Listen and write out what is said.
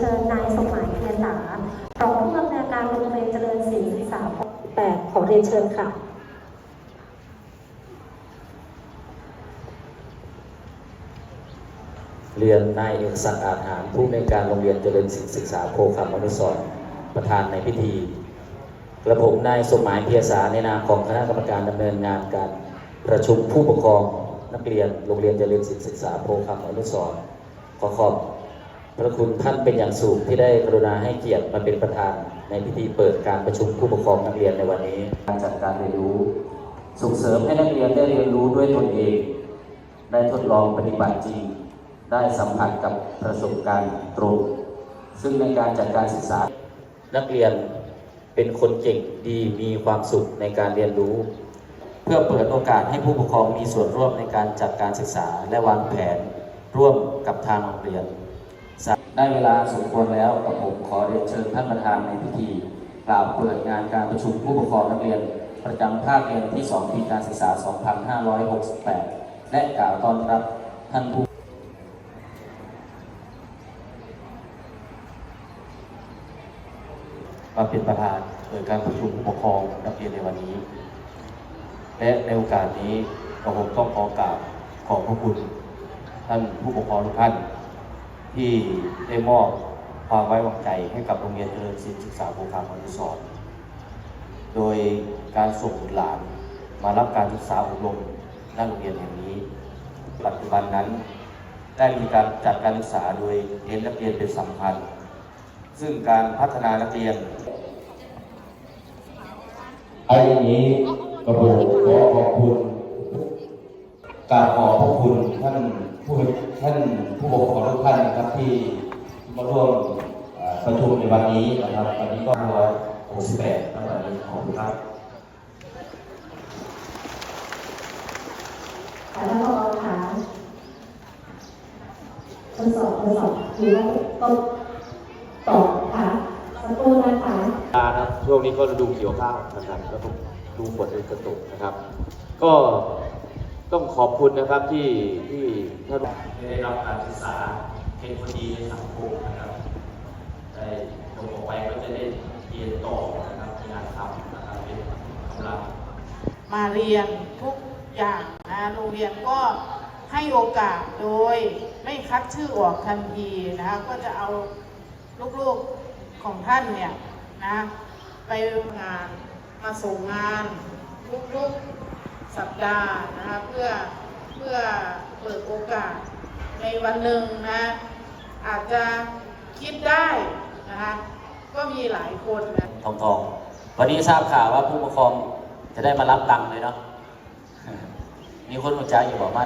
เชิญนายสมหมายเทียนสารองผู้อำนวยการโรงเรียนเจริญศรีศึกษาแปดขอเรียนเชิญค่ะเรียนนายเอกศักดิ์อาจหารผู้ในวยการโรงเรียนเจริญศิลป์ศึกษาโพคำอนุสรประธานในพิธี กระผมนายสมหมายเพียสาในนามของคณะกรรมการดำเนินงานการประชุมผู้ปกครองนักเรียนโรงเรียนเจริญศิลป์ศึกษาโพคำอนุสรขอขอบ พระคุณท่านเป็นอย่างสูงที่ได้กรุณาให้เกียรติมาเป็นประธานในพิธีเปิดการประชุมผู้ปกครองนักเรียนในวันนี้ การจัดการเรียนรู้ ส่งเสริมให้นักเรียนได้เรียนรู้ด้วยตนเอง ได้ทดลองปฏิบัติจริง ได้สัมผัสกับประสบการณ์ตรง ซึ่งในการจัดการศึกษา นักเรียนเป็นคนเก่งดีมีความสุขในการเรียนรู้ เพื่อเปิดโอกาสให้ผู้ปกครองมีส่วนร่วมในการจัดการศึกษา และวางแผนร่วมกับทางโรงเรียน ได้เวลาสมควรแล้วกับผมขอเรียนเชิญท่านประธานในพิธีกล่าวเปิดงานการประชุมผู้ปกครองนักเรียน ประจำภาคเรียนที่ 2 ปีการศึกษา 2568 และกล่าวต้อนรับท่านผู้มาเป็นประธานเปิดการประชุมผู้ปกครองนักเรียนในวันนี้ และในโอกาสนี้กระผมต้องขอกราบขอบพระคุณ ท่านผู้ปกครองทุกท่าน ที่ได้มอบความไว้วางใจให้กับโรงเรียนเจริญศิลป์ศึกษาโภคามอนุสรณ์โดยการส่งบุตรหลานมารับการศึกษาอบรมณโรงเรียนแห่งนี้ ปัจจุบันนั้น ได้มีการจัดการศึกษาโดยเน้นนักเรียนเป็นสำคัญ ซึ่งการพัฒนานักเรียนเอาอย่างนี้กระผมขอขอบคุณ กราบขอบพระคุณท่านผู้ท่านผู้ปกครองทุกท่านนะครับที่มาร่วมเอ่อประชุมในวันนี้นะครับวันนี้ก็ร้อยหกสิบแปดนะวันนี้ขอบคุณครับค่ะท่านผอค่ะทดสอบทดสอบหรือว่าต้องตอบค่ะสักครู่นะคะตานะช่วงนี้ก็ฤดูเกี่ยวข้าวนะครับแล้วก็ดูฝนเป็นกระตุกนะครับ ก็ ต้องขอบคุณนะครับที่ที่ท่านได้รับการศึกษาเป็นคนดีในสังคมนะครับได้จบออกไปก็จะได้เรียนต่อนะครับมีงานทำนะครับเป็นกำลังมาเรียนทุกอย่างนะโรงเรียนก็ให้โอกาสโดยไม่คัดชื่อออกทันทีนะคะก็จะเอาลูกๆของท่านเนี่ยนะไปงานมาส่งงานทุกๆ สัปดาห์นะคะเพื่อเพื่อเปิดโอกาสในวันหนึ่งนะอาจจะคิดได้นะคะก็มีหลายคนนะทองทองวันนี้ทราบข่าวว่าผู้ปกครองจะได้มารับตังค์เลยเนาะมีคนหัวใจอยู่บอกว่า